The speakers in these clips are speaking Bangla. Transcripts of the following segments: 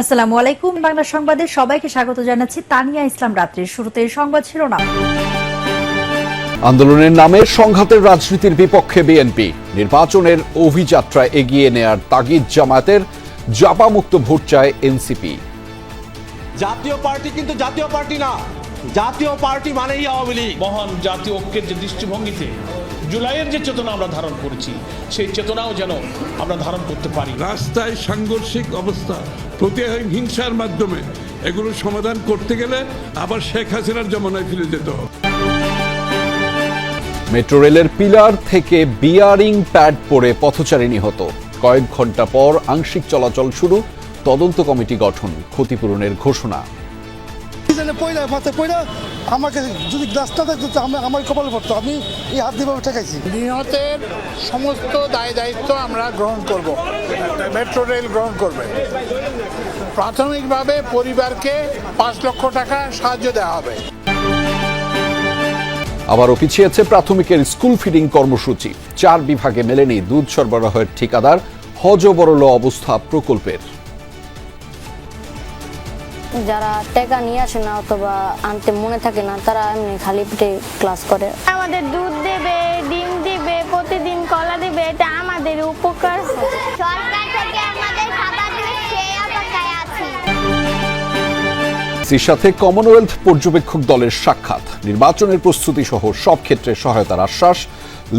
আসসালামু আলাইকুম। বাংলা সংবাদে সবাইকে স্বাগত জানাচ্ছি তানিয়া ইসলাম রাত্রির শুরুতে সংবাদ শিরোনাম। আন্দোলনের নামে সংঘাতের রাজনীতির বিপক্ষে বিএনপি। নির্বাচনের অভিযাত্রা এগিয়ে নেয়ার তাগিদ জামায়াতের জাপামুক্ত ভোট চায় এনসিপি। জাতীয় পার্টি কিন্তু জাতীয় পার্টি না। জাতীয় পার্টি মানেই আওয়ামী লীগ। মহান জাতীয় ঐক্যের যে দৃষ্টিভঙ্গিতে জুলাইয়ের যে চেতনা আমরা ধারণ করেছি সেই চেতনাও যেন আমরা ধারণ করতে পারি। রাস্তায় সাংঘর্ষিক অবস্থা প্রতিহার হিংসার মাধ্যমে। এগুলো সমাধান করতে গেলে আবার শেখ হাসিনার জমানায় ফিরে যেতে হবে। মেট্রো রেলের পিলার থেকে বিয়ারিং প্যাড পরে পথচারী নিহত। কয়েক ঘণ্টা পর আংশিক চলাচল শুরু তদন্ত কমিটি গঠন ক্ষতিপূরণের ঘোষণা। আমাকে যদি গ্লাস না থাকতো তো আমি আমার কপালে পড়তো। আমি এই হাত দিয়ে ঠেকাইছি। নিহতের সমস্ত দায় দায়িত্ব আমরা গ্রহণ করব। মেট্রো রেল গ্রহণ করবে। প্রাথমিকভাবে পরিবারকে পাঁচ লক্ষ টাকা সাহায্য দেওয়া হবে। আবারও পিছিয়েছে প্রাথমিকের স্কুল ফিডিং কর্মসূচি। চার বিভাগে মেলেনি দুধ সরবরাহের ঠিকাদার। হজবরল অবস্থা প্রকল্পের। যারা টাকা নিয়ে আসে না অথবা আনতে মনে থাকে না তারা এমনি খালি পেটে ক্লাস করে। আমাদের দুধ দেবে ডিম দিবে প্রতিদিন কলা দিবে এটা আমাদের উপকার। সরকার থেকে আমাদের খাবার সেই অপেক্ষায় আছি। সির সাথে কমনওয়েলথ পর্যবেক্ষক দলের সাক্ষাৎ। নির্বাচনের প্রস্তুতি সহ সব ক্ষেত্রে সহায়তার আশ্বাস।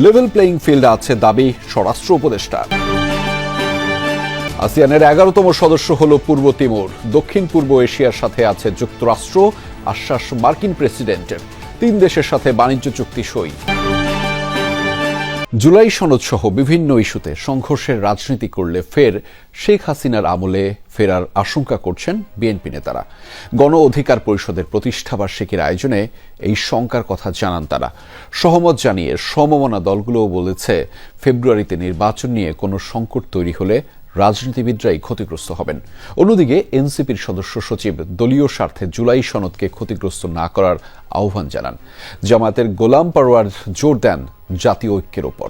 লেভেল প্লেইং ফিল্ড আছে দাবি স্বরাষ্ট্র উপদেষ্টা আসিয়ানের এগারোতম সদস্য হল পূর্ব তিমুর। দক্ষিণ পূর্ব এশিয়ার সাথে আছে যুক্তরাষ্ট্র, আশ্বাস মার্কিন প্রেসিডেন্টের তিন দেশের সাথে বাণিজ্য চুক্তি সই। জুলাই সনদ সহ বিভিন্ন ইস্যুতে সংঘর্ষের রাজনীতি করলে ফের শেখ হাসিনার আমলে ফেরার আশঙ্কা করছেন বিএনপি নেতারা। গণ অধিকার পরিষদের প্রতিষ্ঠাবার্ষিকীর আয়োজনে এই শঙ্কার কথা জানান তারা। সহমত জানিয়ে সমমনা দলগুলোও বলেছে, ফেব্রুয়ারিতে নির্বাচন নিয়ে কোনো সংকট তৈরি হলে রাজনীতিবিদরাই ক্ষতিগ্রস্ত হবেন। অন্যদিকে এনসিপির সদস্য সচিব দলীয় স্বার্থে জুলাই সনদকে ক্ষতিগ্রস্ত না করার আহ্বান জানান। জামাতের গোলাম পারোয়ার জোর দেন জাতীয় ঐক্যের ওপর।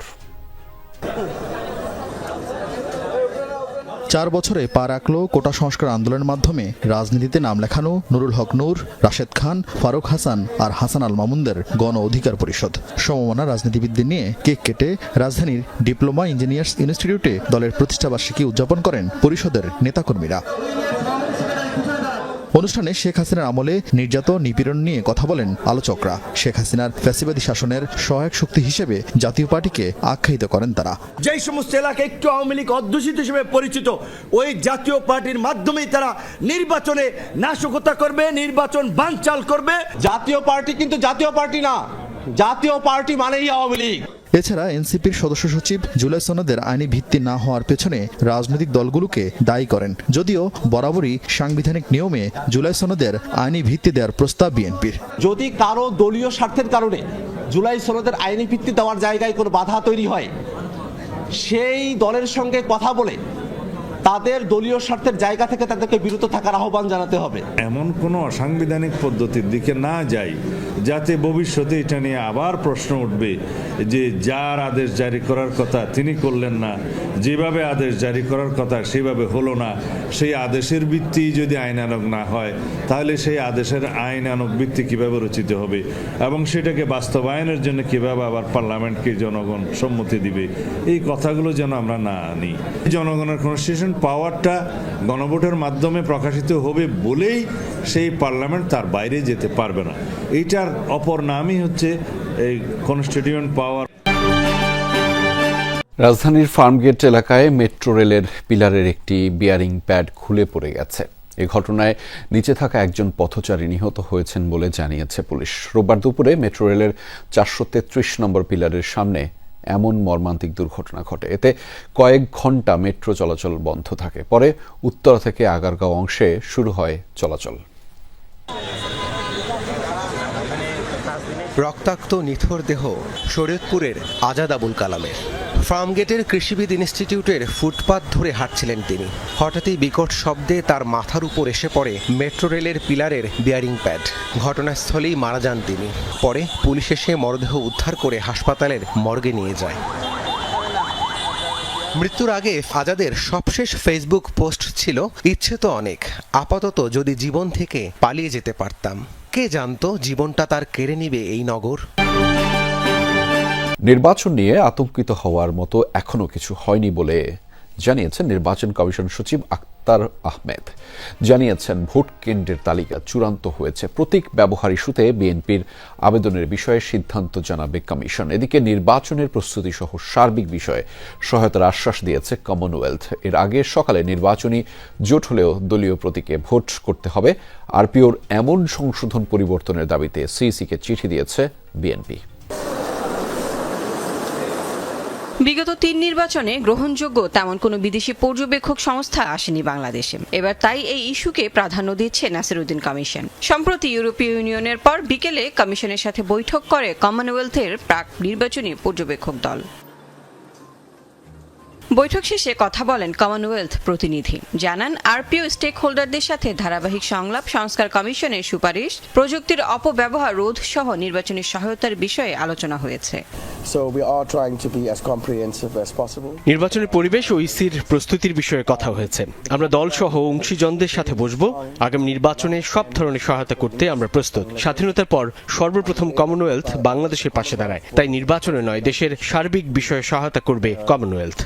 চার বছরে পা রাখল কোটা সংস্কার আন্দোলনের মাধ্যমে। রাজনীতিতে নাম লেখানো নুরুল হক নূর, রাশেদ খান, ফারুক হাসান আর হাসান আল মামুনদের গণ অধিকার পরিষদ। সমমনা রাজনীতিবিদদের নিয়ে কেক কেটে রাজধানীর ডিপ্লোমা ইঞ্জিনিয়ার্স ইনস্টিটিউটে দলের প্রতিষ্ঠাবার্ষিকী উদযাপন করেন পরিষদের নেতাকর্মীরা। অনুষ্ঠানে শেখ হাসিনার আমলে নির্যাতন নিপীড়ন নিয়ে কথা বলেন আলোচকরা। শেখ হাসিনার ফ্যাসিবাদী শাসনের সহায়ক শক্তি হিসেবে জাতীয় পার্টিকে আখ্যায়িত করেন তারা। যেই সমস্ত এলাকা একটু আওয়ামী লীগ অধ্যুষিত হিসেবে পরিচিত ওই জাতীয় পার্টির মাধ্যমেই তারা নির্বাচনে নাশকতা করবে নির্বাচন বানচাল করবে। জাতীয় পার্টি কিন্তু জাতীয় পার্টি না। জাতীয় পার্টি মানেই আওয়ামী লীগ। এছাড়া এনসিপির সদস্য সচিব জুলাই সনদের আইনি ভিত্তি না হওয়ার পেছনে রাজনৈতিক দলগুলোকে দায়ী করেন। যদিও বরাবরই সাংবিধানিক নিয়মে জুলাই সনদের আইনি ভিত্তি দেওয়ার প্রস্তাব বিএনপির। যদি কারও দলীয় স্বার্থের কারণে জুলাই সনদের আইনি ভিত্তি দেওয়ার জায়গায় কোনো বাধা তৈরি হয়, সেই দলের সঙ্গে কথা বলে তাদের দলীয় স্বার্থের জায়গা থেকে তাদেরকে বিরত থাকার আহ্বান জানাতে হবে। এমন কোনো অসাংবিধানিক পদ্ধতির দিকে না যাই, যাতে ভবিষ্যতে এটা নিয়ে আবার প্রশ্ন উঠবে যে যার আদেশ জারি করার কথা তিনি করলেন না, যেভাবে আদেশ জারি করার কথা সেভাবে হলো না, সেই আদেশের ভিত্তি যদি আইনানক না হয়, তাহলে সেই আদেশের আইনানক ভিত্তি কীভাবে রচিত হবে এবং সেটাকে বাস্তবায়নের জন্য কীভাবে আবার পার্লামেন্টকে জনগণ সম্মতি দিবে, এই কথাগুলো যেন আমরা না আনি। জনগণের কনস্টিটিউশন পাওয়ারটা গণভোটের মাধ্যমে প্রকাশিত হবে বলেই সেই পার্লামেন্ট তার বাইরে যেতে পারবে না। এইটার অপর নামই হচ্ছে এই কনস্টিটিউয়েন্ট পাওয়ার। রাজধানীর ফার্মগেট এলাকায় মেট্রো রেলের পিলারের একটি বিয়ারিং প্যাড খুলে পড়ে গেছে। এ ঘটনায় নিচে থাকা একজন পথচারী নিহত হয়েছেন বলে জানিয়েছে পুলিশ। রোববার দুপুরে মেট্রো রেলের চারশো তেত্রিশ নম্বর পিলারের সামনে এমন মর্মান্তিক দুর্ঘটনা ঘটে। এতে কয়েক ঘণ্টা মেট্রো চলাচল বন্ধ থাকে। পরে উত্তরা থেকে আগারগাঁও অংশে শুরু হয় চলাচল। রক্তাক্ত নিথর দেহ শরীয়তপুরের আজাদ আবুল কালামের। ফার্মগেটের কৃষিবিদ ইনস্টিটিউটের ফুটপাত ধরে হাঁটছিলেন তিনি। হঠাৎই বিকট শব্দে তার মাথার উপর এসে পড়ে মেট্রো রেলের পিলারের বিয়ারিং প্যাড। ঘটনাস্থলেই মারা যান তিনি। পরে পুলিশ এসে মরদেহ উদ্ধার করে হাসপাতালের মর্গে নিয়ে যায়। মৃত্যুর আগে আজাদের সবশেষ ফেসবুক পোস্ট ছিল, ইচ্ছে তো অনেক, আপাতত যদি জীবন থেকে পালিয়ে যেতে পারতাম। কে জানতো জীবনটা তার কেড়ে নিবে এই নগর? নির্বাচন নিয়ে আতঙ্কিত হওয়ার মতো এখনও কিছু হয়নি বলে জানিয়েছেন নির্বাচন কমিশন সচিব আক্তার আহমেদ। জানিয়েছেন ভোট কেন্দ্রের তালিকা চূড়ান্ত হয়েছে। প্রতীক ব্যবহার ইস্যুতে বিএনপির আবেদনের বিষয়ে সিদ্ধান্ত জানাবে কমিশন। এদিকে নির্বাচনের প্রস্তুতি সহ সার্বিক বিষয়ে সহায়তার আশ্বাস দিয়েছে কমনওয়েলথ। এর আগে সকালে নির্বাচনী জোট হলেও দলীয় প্রতীকে ভোট করতে হবে। আরপিওর এমন সংশোধন পরিবর্তনের দাবিতে সিইসিকে চিঠি দিয়েছে বিএনপি। বিগত তিন নির্বাচনে গ্রহণযোগ্য তেমন কোনো বিদেশি পর্যবেক্ষক সংস্থা আসেনি বাংলাদেশে। এবার তাই এই ইস্যুকে প্রাধান্য দিচ্ছে নাসিরুদ্দিন কমিশন। সম্প্রতি ইউরোপীয় ইউনিয়নের পর বিকেলে কমিশনের সাথে বৈঠক করে কমনওয়েলথের প্রাক নির্বাচনী পর্যবেক্ষক দল। বৈঠক শেষে কথা বলেন কমনওয়েলথ প্রতিনিধি। জানান আরপিও স্টেক হোল্ডারদের সাথে ধারাবাহিক সংলাপ সংস্কার কমিশনের সুপারিশ প্রযুক্তির অপব্যবহার রোধ সহ নির্বাচনী সহায়তার বিষয়ে আলোচনা হয়েছে। নির্বাচনের পরিবেশ ও ইসির প্রস্তুতির বিষয়ে কথা হয়েছে। আমরা দলসহ অংশীজনদের সাথে বসবো। আগামী নির্বাচনে সব ধরনের সহায়তা করতে আমরা প্রস্তুত। স্বাধীনতার পর সর্বপ্রথম কমনওয়েলথ বাংলাদেশের পাশে দাঁড়ায়। তাই নির্বাচনে নয় দেশের সার্বিক বিষয়ে সহায়তা করবে কমনওয়েলথ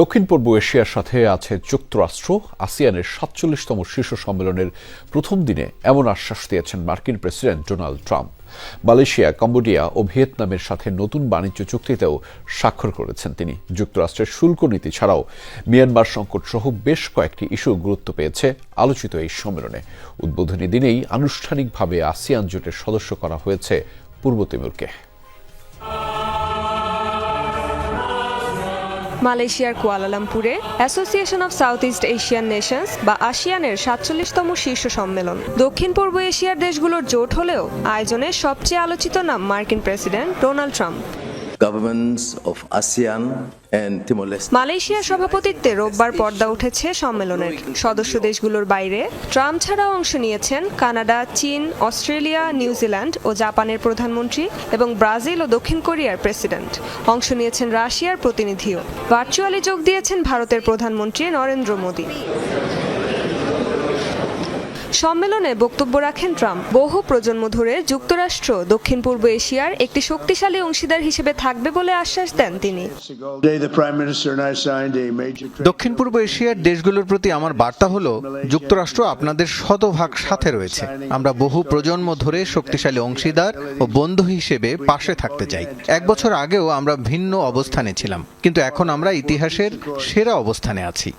দক্ষিণ পূর্ব এশিয়ার সাথে আছে যুক্তরাষ্ট্র। আসিয়ানের সাতচল্লিশতম শীর্ষ সম্মেলনের প্রথম দিনে এমন আশ্বাস দিয়েছেন মার্কিন president Donald Trump. Malaysia, Cambodia ও ভিয়েতনামের সাথে নতুন বাণিজ্য চুক্তিতেও স্বাক্ষর করেছেন তিনি। যুক্তরাষ্ট্রের শুল্ক নীতি ছাড়াও মিয়ানমার সংকট সহ বেশ কয়েকটি ইস্যু গুরুত্ব পেয়েছে আলোচিত এই সম্মেলনে। উদ্বোধনী দিনেই আনুষ্ঠানিকভাবে আসিয়ান জোটের সদস্য করা হয়েছে পূর্ব তিমুরকে। মালয়েশিয়ার কুয়ালালামপুরে Association of South East Asian Nations বা আসিয়ানের সাতচল্লিশতম শীর্ষ সম্মেলন। দক্ষিণ পূর্ব এশিয়ার দেশগুলোর জোট হলেও আয়োজনের সবচেয়ে আলোচিত নাম মার্কিন প্রেসিডেন্ট ডোনাল্ড ট্রাম্প। মালয়েশিয়ার সভাপতিত্বে রোববার পর্দা উঠেছে সম্মেলনের। সদস্য দেশগুলোর বাইরে ট্রাম্প ছাড়াও অংশ নিয়েছেন কানাডা, চীন, অস্ট্রেলিয়া নিউজিল্যান্ড ও জাপানের প্রধানমন্ত্রী এবং ব্রাজিল ও দক্ষিণ কোরিয়ার প্রেসিডেন্ট। অংশ নিয়েছেন রাশিয়ার প্রতিনিধিও। ভার্চুয়ালি যোগ দিয়েছেন ভারতের প্রধানমন্ত্রী নরেন্দ্র মোদী। সম্মেলনে বক্তব্য রাখেন ট্রাম্প। বহু প্রজন্ম ধরে যুক্তরাষ্ট্র দক্ষিণ পূর্ব এশিয়ার একটি শক্তিশালী অংশীদার হিসেবে থাকবে বলে আশ্বাস দেন তিনি। দক্ষিণ পূর্ব এশিয়ার দেশগুলোর প্রতি আমার বার্তা হলো, যুক্তরাষ্ট্র আপনাদের শতভাগ সাথে রয়েছে। আমরা বহু প্রজন্ম ধরে শক্তিশালী অংশীদার ও বন্ধু হিসেবে পাশে থাকতে চাই। এক বছর আগেও আমরা ভিন্ন অবস্থানে ছিলাম, কিন্তু এখন আমরা ইতিহাসের সেরা অবস্থানে আছি।